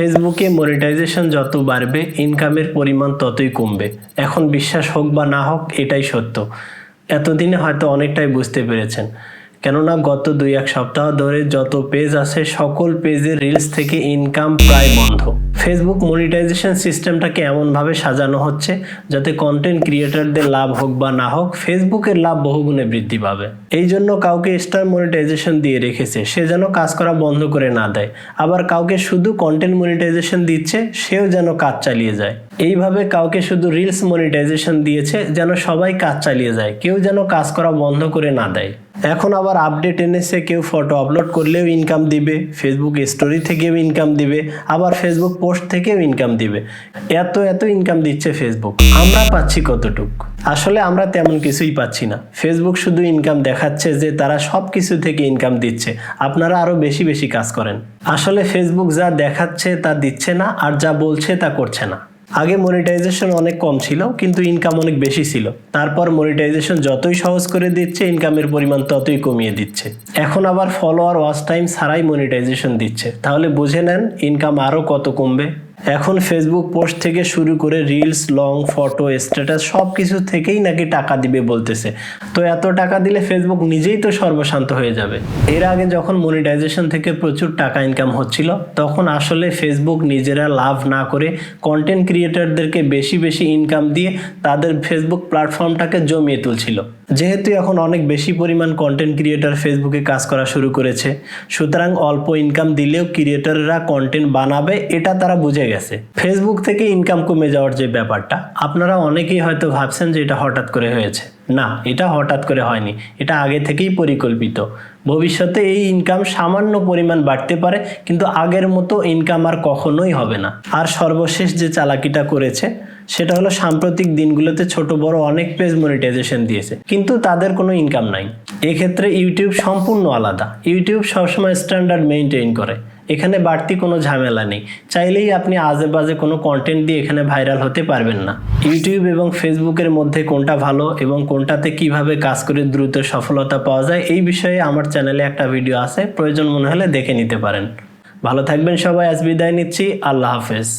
ফেসবুকে মনিটাইজেশন যত বাড়বে ইনকামের পরিমাণ ততই কমবে। এখন বিশ্বাস হোক বা না হোক, এটাই সত্য। এতদিনে হয়তো অনেকটাই বুঝতে পেরেছেন। কেননা গত দুই এক সপ্তাহ ধরে যত পেজ আছে, সকল পেজের রিলস থেকে ইনকাম প্রায় বন্ধ। ফেসবুক মনিটাইজেশন সিস্টেমটাকে এমনভাবে সাজানো হচ্ছে যাতে কন্টেন্ট ক্রিয়েটারদের লাভ হোক বা না হোক ফেসবুকের লাভ বহুগুণে বৃদ্ধি পাবে। এই জন্য কাউকে স্টার মনিটাইজেশন দিয়ে রেখেছে, সে যেন কাজ করা বন্ধ করে না দেয়। আবার কাউকে শুধু কন্টেন্ট মনিটাইজেশন দিচ্ছে, সেও যেন কাজ চালিয়ে যায়। এইভাবে কাউকে শুধু রিলস মনিটাইজেশন দিয়েছে, যেন সবাই কাজ চালিয়ে যায়, কেউ যেন কাজ করা বন্ধ করে না দেয়। এখন আবার আপডেট এনেছে, কেউ ফটো আপলোড করলেও ইনকাম দিবে ফেসবুক স্টোরি থেকেও ইনকাম দিবে, আবার ফেসবুক পোস্ট থেকেও ইনকাম দিবে। এত এত ইনকাম দিচ্ছে ফেসবুক আমরা পাচ্ছি কতটুক? আসলে আমরা তেমন কিছুই পাচ্ছি না। ফেসবুক শুধু ইনকাম দেখাচ্ছে যে তারা সব কিছু থেকে ইনকাম দিচ্ছে। আপনারা আরও বেশি বেশি কাজ করেন। আসলে ফেসবুক যা দেখাচ্ছে তা দিচ্ছে না, আর যা বলছে তা করছে না। আগে মনিটাইজেশন অনেক কম ছিল, কিন্তু ইনকাম অনেক বেশি ছিল। তারপর মনিটাইজেশন যতই সহজ করে দিচ্ছে ইনকামের পরিমাণ ততই কমিয়ে দিচ্ছে। এখন আবার ফলোয়ার ওয়াচ টাইম ছাড়াই মনিটাইজেশন দিচ্ছে। তাহলে বুঝে নেন ইনকাম আরও কত কমবে। এখন ফেসবুক পোস্ট থেকে শুরু করে রিলস লং ফটো স্ট্যাটাস সব কিছু থেকেই নাকি টাকা দিবে বলতেছে। তো এত টাকা দিলে ফেসবুক নিজেই তো সর্বশান্ত হয়ে যাবে। এর আগে যখন মনিটাইজেশন থেকে প্রচুর টাকা ইনকাম হচ্ছিল, তখন আসলে ফেসবুক নিজেরা লাভ না করে কন্টেন্ট ক্রিয়েটারদেরকে বেশি বেশি ইনকাম দিয়ে তাদের ফেসবুক প্ল্যাটফর্মটাকে জমিয়ে তুলছিল। যেহেতু এখন অনেক বেশি পরিমাণ কন্টেন্ট ক্রিয়েটার ফেসবুকে কাজ করা শুরু করেছে, সুতরাং অল্প ইনকাম দিলেও ক্রিয়েটাররা কন্টেন্ট বানাবে, এটা তারা বুঝে গেছে। ফেসবুক থেকে ইনকাম কমে যাওয়ার যে ব্যাপারটা, আপনারা অনেকেই হয়তো ভাবছেন যে এটা হঠাৎ করে হয়েছে। না, এটা হঠাৎ করে হয়নি। এটা আগে থেকেই পরিকল্পিত। ভবিষ্যতে এই ইনকাম সামান্য পরিমাণ বাড়তে পারে, কিন্তু আগের মতো ইনকাম আর কখনোই হবে না। আর সর্বশেষ যে চালাকিটা করেছে, সেটা হলো সাম্প্রতিক দিনগুলোতে ছোট বড় অনেক পেজ মনিটাইজেশন দিয়েছে। কিন্তু তাদের কোনো ইনকাম নাই। এক্ষেত্রে ইউটিউব সম্পূর্ণ আলাদা। ইউটিউব সবসময় স্ট্যান্ডার্ড মেনটেন করে। এখানে বাড়তি কোনো ঝামেলা নেই। চাইলেই আপনি আজে বাজে কোনো কন্টেন্ট দিয়ে এখানে ভাইরাল হতে পারবেন না। ইউটিউব এবং ফেসবুকের মধ্যে কোনটা ভালো এবং কোনটাতে কীভাবে কাজ করে দ্রুত সফলতা পাওয়া যায়, এই বিষয়ে আমার চ্যানেলে একটা ভিডিও আছে। প্রয়োজন মনে হলে দেখে নিতে পারেন। ভালো থাকবেন সবাই, আজ বিদায় নিচ্ছি। আল্লাহ হাফেজ।